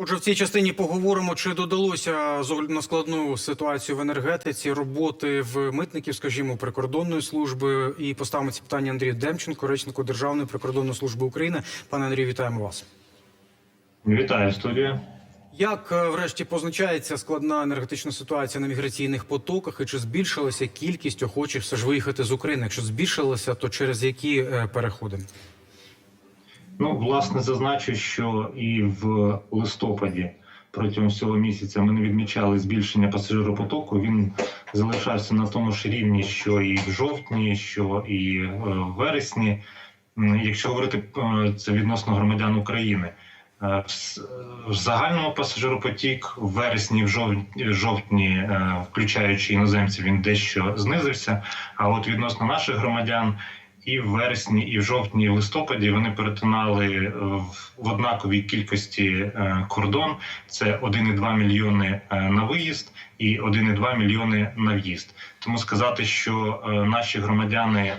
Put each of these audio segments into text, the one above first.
Отже, в цій частині поговоримо, чи додалося з огляду на складну ситуацію в енергетиці роботи в митників, скажімо, прикордонної служби, і поставимо ці питання Андрію Демченко, речнику Державної прикордонної служби України. Пане Андрію, вітаємо вас. Вітаю студія. Як е, врешті позначається складна енергетична ситуація на міграційних потоках, і чи збільшилася кількість охочих все ж виїхати з України? Якщо збільшилася, то через які е, переходи? Ну, власне, зазначу, що і в листопаді протягом всього місяця ми не відмічали збільшення пасажиропотоку. Він залишався на тому ж рівні, що і в жовтні, що і е, в вересні. Якщо говорити е, це відносно громадян України. Е, В загальному пасажиропотік в вересні, в жовтні, включаючи іноземців, він дещо знизився. А от відносно наших громадян, і в вересні, і в жовтні, і в листопаді вони перетинали е, в- однаковій кількості е, кордон. Це 1,2 мільйони е, на виїзд і 1,2 мільйони на в'їзд. Тому сказати, що наші громадяни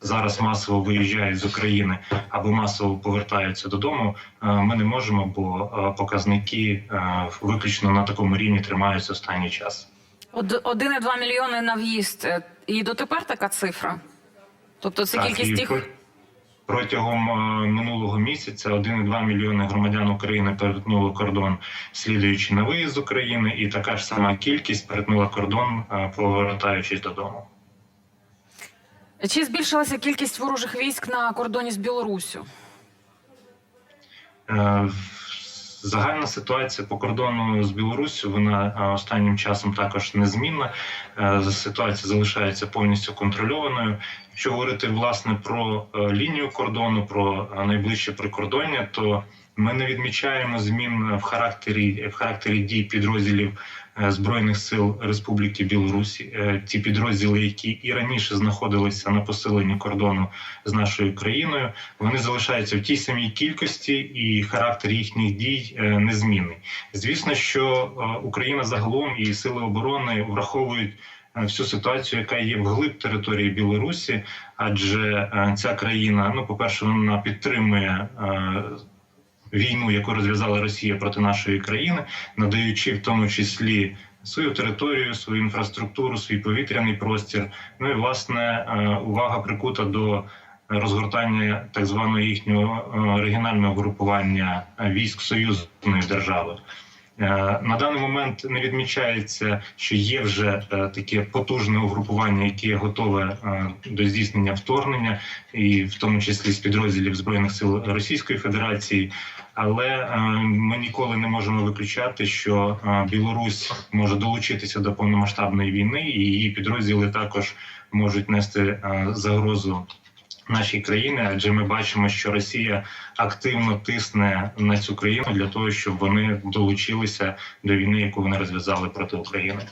зараз масово виїжджають з України або масово повертаються додому, ми не можемо, бо показники виключно на такому рівні тримаються останній час. Од- 1,2 мільйони на в'їзд. І дотепер така цифра. Тобто це кількість тих. Протягом е, минулого місяця 1,2 мільйони громадян України перетнули кордон, слідуючи на виїзд з України, і така ж сама кількість перетнула кордон, е, повертаючись додому. Чи збільшилася кількість ворожих військ на кордоні з Білоруссю? Загальна ситуація по кордону з Білорусі вона е, останнім часом також незмінна. Е, Ситуація залишається повністю контрольованою. Якщо говорити власне про е, лінію кордону, про найближче прикордоння, то ми не відмічаємо змін в характері в характері дій підрозділів е, збройних сил Республіки Білорусі. Е, Ті підрозділи, які і раніше знаходилися на посиленні кордону з нашою країною, вони залишаються в тій самій кількості, і характер їхніх дій е, незмінний. Звісно, що Україна загалом і сили оборони враховують. Всю ситуацію, яка є вглиб території Білорусі, адже ця країна, ну, по-перше, вона підтримує війну, яку розв'язала Росія проти нашої країни, надаючи в тому числі свою територію, свою інфраструктуру, свій повітряний простір. Ну і власне е, увага прикута до розгортання так званого їхнього е, регіонального групування військ союзної держави. Е, На даний момент не відмічається, що є вже е, таке потужне угрупування, яке готове е, до здійснення вторгнення, і в тому числі з підрозділів збройних сил Російської Федерації. Але ми ніколи не можемо виключати, що Білорусь може долучитися до повномасштабної війни, і її підрозділи також можуть нести загрозу нашій країні, адже ми бачимо, що Росія активно тисне на цю країну для того, щоб вони долучилися до війни, яку вони розв'язали проти України.